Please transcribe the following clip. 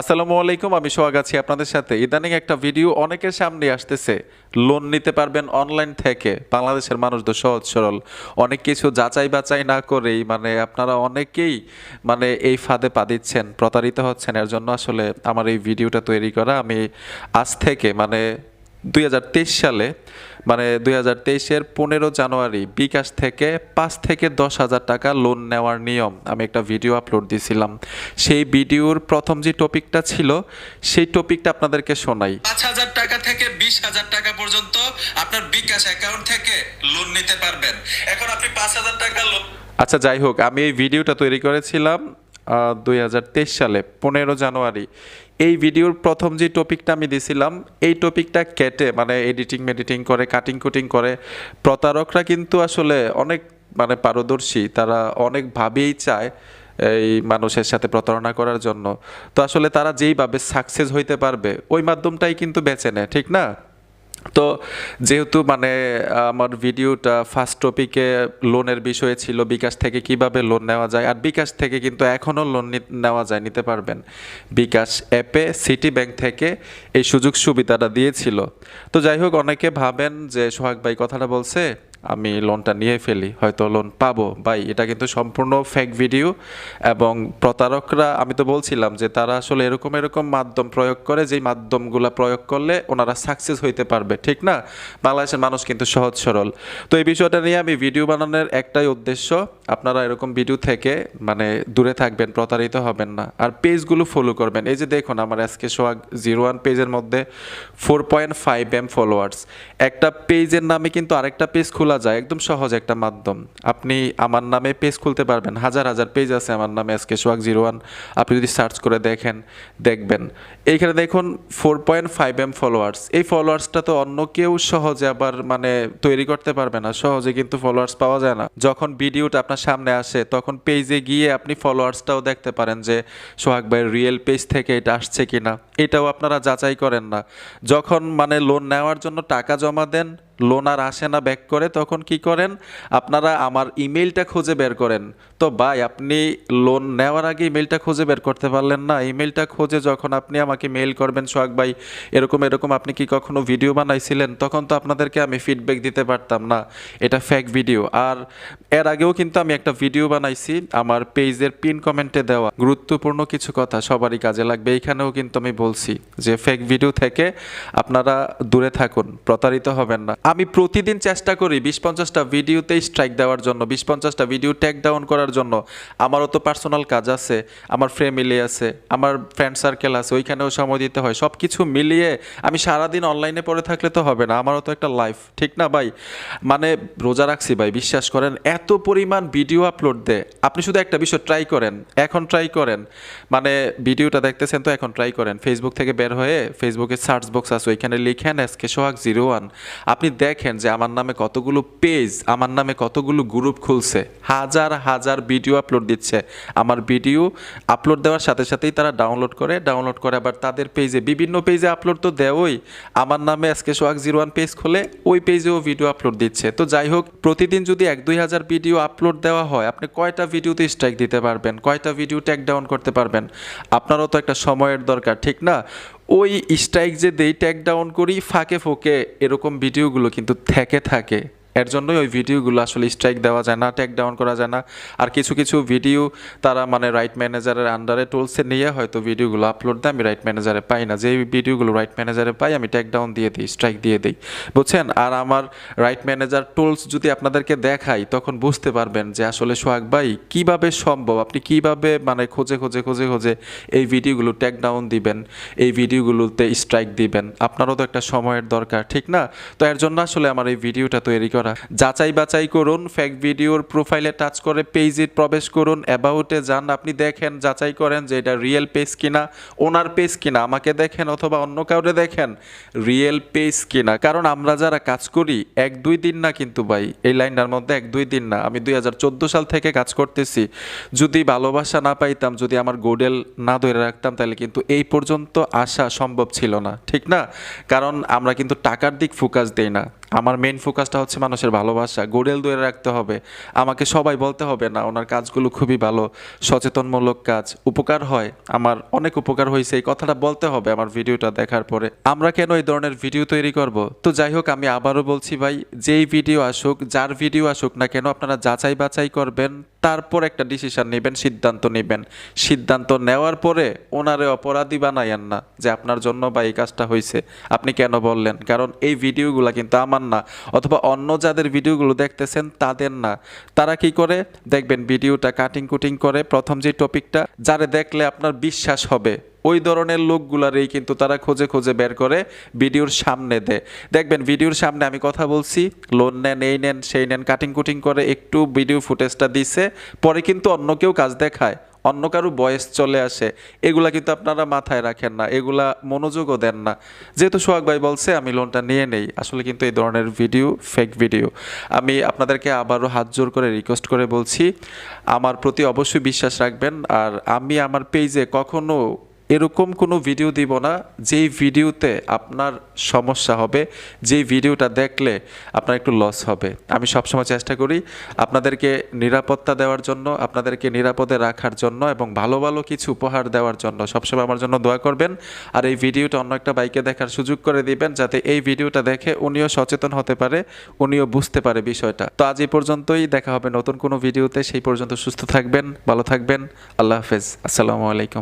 আসসালামু আলাইকুম, আমি সোহাগ আছি আপনাদের সাথে। ইদানিং একটা ভিডিও অনেকের সামনে আসতেছে। লোন নিতে পারবেন অনলাইন থেকে। বাংলাদেশের মানুষ তো সহজ সরল। অনেক কিছু যাচাই বাচাই না করেই মানে আপনারা অনেকেই মানে এই ফাঁদে পা দিচ্ছেন, প্রতারিত হচ্ছেন। এর জন্য আসলে আমার এই ভিডিওটা তৈরি করা আমি আজ থেকে মানে দুই হাজার তেইশ সালে মানে দুই হাজার তেইশের পনেরো জানুয়ারি বিকাশ থেকে পাঁচ থেকে দশ হাজার টাকা লোন নেওয়ার নিয়ম আমি একটা ভিডিও আপলোড দিয়েছিলাম সেই ভিডিওর প্রথম যে টপিকটা ছিল সেই টপিকটা আপনাদেরকে শোনাই। পাঁচ হাজার টাকা থেকে বিশ হাজার টাকা পর্যন্ত আপনার বিকাশ অ্যাকাউন্ট থেকে লোন নিতে পারবেন। এখন আপনি পাঁচ হাজার টাকা লোন আচ্ছা যাই হোক আমি এই ভিডিওটা তৈরি করেছিলাম। দুই হাজার তেইশ সালে, পনেরো জানুয়ারি। এই ভিডিওর প্রথম যে টপিকটা আমি দিছিলাম, এই টপিকটা কেটে মানে এডিটিং মেডিটিং করে কাটিং কুটিং করে, প্রতারকরা কিন্তু আসলে অনেক মানে পারদর্শী, তারা অনেকভাবেই চায় এই মানুষের সাথে প্রতারণা করার জন্য। তো আসলে তারা যেইভাবে সাকসেস হইতে পারবে, ওই মাধ্যমটাই কিন্তু বেছে নেয়, ঠিক না? তো যেহেতু মানে আমার ভিডিওটা ফার্স্ট টপিকে লোনের বিষয়ে ছিল, বিকাশ থেকে কীভাবে লোন নেওয়া যায়? আর বিকাশ থেকে কিন্তু এখনও লোন নেওয়া যায়, নিতে পারবেন। বিকাশ অ্যাপে সিটি ব্যাংক থেকে এই সুযোগ সুবিধাটা দিয়েছিল। তো যাই হোক, অনেকে ভাবেন যে সোহাগ ভাই কথাটা বলছে আমি লোনটা নিয়ে ফেলি, হয়তো লোন পাবো। ভাই, এটা কিন্তু সম্পূর্ণ ফেক ভিডিও এবং প্রতারকরা, আমি তো বলছিলাম যে তারা আসলে এরকম এরকম মাধ্যম প্রয়োগ করে, যেই মাধ্যমগুলো প্রয়োগ করলে ওনারা সাকসেস হইতে পারবে, ঠিক না? বাংলাদেশের মানুষ কিন্তু সহজ সরল। তো এই বিষয়টা নিয়ে আমি ভিডিও বানানোর একটাই উদ্দেশ্য, আপনারা এরকম ভিডিও থেকে মানে দূরে থাকবেন, প্রতারিত হবেন না। আর পেজগুলো ফলো করবেন। এই যে দেখুন, আমার আজকে সোয়াগ জিরো ওয়ান পেজের মধ্যে four point five M followers একটা পেজের নামে কিন্তু আরেকটা পেজ খোলা যায়, একদম সহজ একটা মাধ্যম। আপনি আমার নামে পেজ খুলতে পারবেন। হাজার হাজার পেজ আছে আমার নামে, আজকে সোহাগ জিরো ওয়ান আপনি যদি সার্চ করে দেখেন, দেখবেন। এইখানে দেখুন four point five M followers এই ফলোয়ার্সটা তো অন্য কেউ সহজে আবার মানে তৈরি করতে পারবে না। সহজে কিন্তু ফলোয়ার্স পাওয়া যায় না। যখন ভিডিওটা আপনার সামনে আসে, তখন পেজে গিয়ে আপনি ফলোয়ার্সটাও দেখতে পারেন যে, সোহাগ ভাইয়ের রিয়েল পেজ থেকে এটা আসছে কিনা। এটাও আপনারা যাচাই করেন না। যখন মানে লোন নেওয়ার জন্য টাকা জমা দেন লোন আর আসে না ব্যাক করে, তখন কি করেন? আপনারা আমার ইমেলটা খুঁজে বের করেন। তো ভাই, আপনি লোন নেওয়ার আগে ইমেলটা খুঁজে বের করতে পারলেন না। ইমেলটা খুঁজে যখন আপনি আমাকে মেল করবেন, সোহাগ ভাই, এরকম এরকম আপনি কি কখনো ভিডিও বানাইছিলেন? তখন তো আপনাদেরকে আমি ফিডব্যাক দিতে পারতাম না। এটা ফেক ভিডিও আর এর আগেও কিন্তু আমি একটা ভিডিও বানাইছি, আমার পেজের পিন কমেন্টে দেওয়া। গুরুত্বপূর্ণ কিছু কথা সবারই কাজে লাগবে। এইখানেও কিন্তু আমি বলছি যে ফেক ভিডিও থেকে আপনারা দূরে থাকুন, প্রতারিত হবেন না। আমি প্রতিদিন চেষ্টা করি বিশ পঞ্চাশটা ভিডিওতেই স্ট্রাইক দেওয়ার জন্য, বিশ পঞ্চাশটা ভিডিও ট্যাগ ডাউন করার জন্য। আমারও তো পার্সোনাল কাজ আছে, আমার ফ্যামিলি আছে, আমার ফ্রেন্ড সার্কেল আছে, ওইখানেও সময় দিতে হয়। সব কিছু মিলিয়ে আমি সারাদিন অনলাইনে পড়ে থাকলে তো হবে না, আমারও তো একটা লাইফ ঠিক না ভাই? মানে রোজা রাখছি ভাই, বিশ্বাস করেন, এত পরিমাণ ভিডিও আপলোড দেয়। আপনি শুধু একটা বিষয় ট্রাই করেন, এখন ট্রাই করেন। মানে ভিডিওটা দেখতেছেন তো, এখন ট্রাই করেন। ফেসবুক থেকে বের হয়ে ফেসবুকে সার্চ বক্স আছে, ওইখানে লিখেন এসকে সোহাগ জিরো ওয়ান আপনি দেখেন যে আমার নামে কতগুলো পেজ আমার নামে কতগুলো গ্রুপ খুলছে, হাজার হাজার ভিডিও আপলোড দিচ্ছে। আমার ভিডিও আপলোড দেওয়ার সাথে সাথেই তারা ডাউনলোড করে ডাউনলোড করে আবার তাদের পেজে বিভিন্ন পেজে আপলোড তো দেওই আমার নামে আজকে সোহাগ জিরো ওয়ান পেজ খুলে, ওই পেজেও ভিডিও আপলোড দিচ্ছে। তো যাই হোক, প্রতিদিন যদি এক দুই হাজার ভিডিও আপলোড দেওয়া হয়, আপনি কয়টা ভিডিওতে স্ট্রাইক দিতে পারবেন? কয়টা ভিডিও ট্যাগ ডাউন করতে পারবেন? আপনারও তো একটা সময়ের দরকার, ঠিক না? ওই স্ট্রাইক যে দেই ট্যাগ ডাউন করি ফাঁকে ফোকে এরকম ভিডিওগুলো কিন্তু থেকে থাকে। এর জন্যই ওই ভিডিওগুলো আসলে স্ট্রাইক দেওয়া যায় না ট্যাগ ডাউন করা যায় না। আর কিছু কিছু ভিডিও তারা মানে রাইট ম্যানেজারের আন্ডারে টুলসে নিয়ে হয়তো ভিডিওগুলো আপলোড দেয়, আমি রাইট ম্যানেজারে পাই না। যে ভিডিওগুলো রাইট ম্যানেজারে পাই, আমি ট্যাগ ডাউন দিয়ে দিই স্ট্রাইক দিয়ে দিই। বুঝছেন? আর আমার রাইট ম্যানেজার টুলস যদি আপনাদেরকে দেখাই, তখন বুঝতে পারবেন যে আসলে সোহাগ ভাই, কীভাবে সম্ভব? আপনি কীভাবে মানে খোঁজে খোঁজে খোঁজে খোঁজে এই ভিডিওগুলো ট্যাগ ডাউন দিবেন, এই ভিডিওগুলোতে স্ট্রাইক দিবেন? আপনারও তো একটা সময়ের দরকার, ঠিক না? তো এর জন্য আসলে আমার এই ভিডিওটা তৈরি করা যাচাই বাছাই করুন ফেক ভিডিওর প্রোফাইলে টাচ করে পেজে প্রবেশ করুন অ্যাবাউটে যান, আপনি দেখেন, যাচাই করেন যে এটা রিয়েল পেজ কিনা ওনার পেজ কিনা, আমাকে দেখেন অথবা অন্য কাউরে দেখেন রিয়েল পেজ কিনা। কারণ আমরা যারা কাজ করি, এক, দুই দিন না কিন্তু ভাই, এই লাইনটার মধ্যে এক, দুই দিন না, আমি দুই হাজার চোদ্দ সাল থেকে কাজ করতেছি। যদি ভালোবাসা না পাইতাম, যদি আমার গোডেল না ধরে রাখতাম, তাহলে কিন্তু এই পর্যন্ত আসা সম্ভব ছিল না, ঠিক না? কারণ আমরা কিন্তু টাকার দিক ফোকাস দেই না। আমার মেন ফোকাসটা হচ্ছে মানুষের ভালোবাসা। গোড়েল ধরে রাখতে হবে। আমাকে সবাই বলতে হবে, না, ওনার কাজগুলো খুবই ভালো, সচেতনমূলক কাজ। উপকার হয়। আমার অনেক উপকার হয়েছে, এই কথাটা বলতে হবে আমার ভিডিওটা দেখার পরে। আমরা কেন এই ধরনের ভিডিও তৈরি করব? তো যাই হোক, আমি আবারও বলছি ভাই, যেই ভিডিও আসুক, যার ভিডিও আসুক না কেন, আপনারা যাচাই বাছাই করবেন, তারপর একটা ডিসিশন নেবেন, সিদ্ধান্ত নেবেন। সিদ্ধান্ত নেওয়ার পরে ওনারে অপরাধী বানাইয়েন না, যে আপনার জন্য বা এই কাজটা হয়েছে আপনি কেন বললেন? কারণ এই ভিডিওগুলো কিন্তু আমার না, অথবা অন্য যাদের ভিডিওগুলো দেখতেছেন তাদের না। তারা কি করে? দেখবেন ভিডিওটা কাটিং কুটিং করে প্রথম যে টপিকটা, যারে দেখলে আপনার বিশ্বাস হবে, ওই ধরনের লোকগুলারই কিন্তু তারা খোঁজে খোঁজে বের করে ভিডিওর সামনে দেয়। দেখবেন ভিডিওর সামনে আমি কথা বলছি লোন নেন, এই নেন, সেই নেন কাটিং কুটিং করে একটু ভিডিও ফুটেজটা দিছে, পরে কিন্তু অন্য কেউ কাজ দেখায়। অন্য কারও বয়স চলে আসে, এগুলা কিন্তু আপনারা মাথায় রাখেন না, এগুলা মনোযোগও দেন না। যেহেতু সোহাগ ভাই বলছে, আমি লোনটা নিয়ে নেই, আসলে কিন্তু এই ধরনের ভিডিও ফেক ভিডিও আমি আপনাদেরকে আবারও হাত জোর করে রিকোয়েস্ট করে বলছি, আমার প্রতি অবশ্যই বিশ্বাস রাখবেন, আর আমি আমার পেজে কখনো এরকম কোনো ভিডিও দিব না। যেই ভিডিওতে আপনার সমস্যা হবে, যেই ভিডিওটা দেখলে আপনার একটু লস হবে। আমি সবসময় চেষ্টা করি আপনাদেরকে নিরাপত্তা দেওয়ার জন্য, আপনাদেরকে নিরাপদে রাখার জন্য এবং ভালো ভালো কিছু উপহার দেওয়ার জন্য। সবসময় আমার জন্য দোয়া করবেন আর এই ভিডিওটা অন্য একটা বাইকে দেখার সুযোগ করে দিবেন যাতে এই ভিডিওটা দেখে উনিও সচেতন হতে পারে, উনিও বুঝতে পারে বিষয়টা। তো আজ এই পর্যন্তই, দেখা হবে নতুন কোনো ভিডিওতে সেই পর্যন্ত সুস্থ থাকবেন, ভালো থাকবেন। আল্লাহ হাফেজ। আসসালামু আলাইকুম।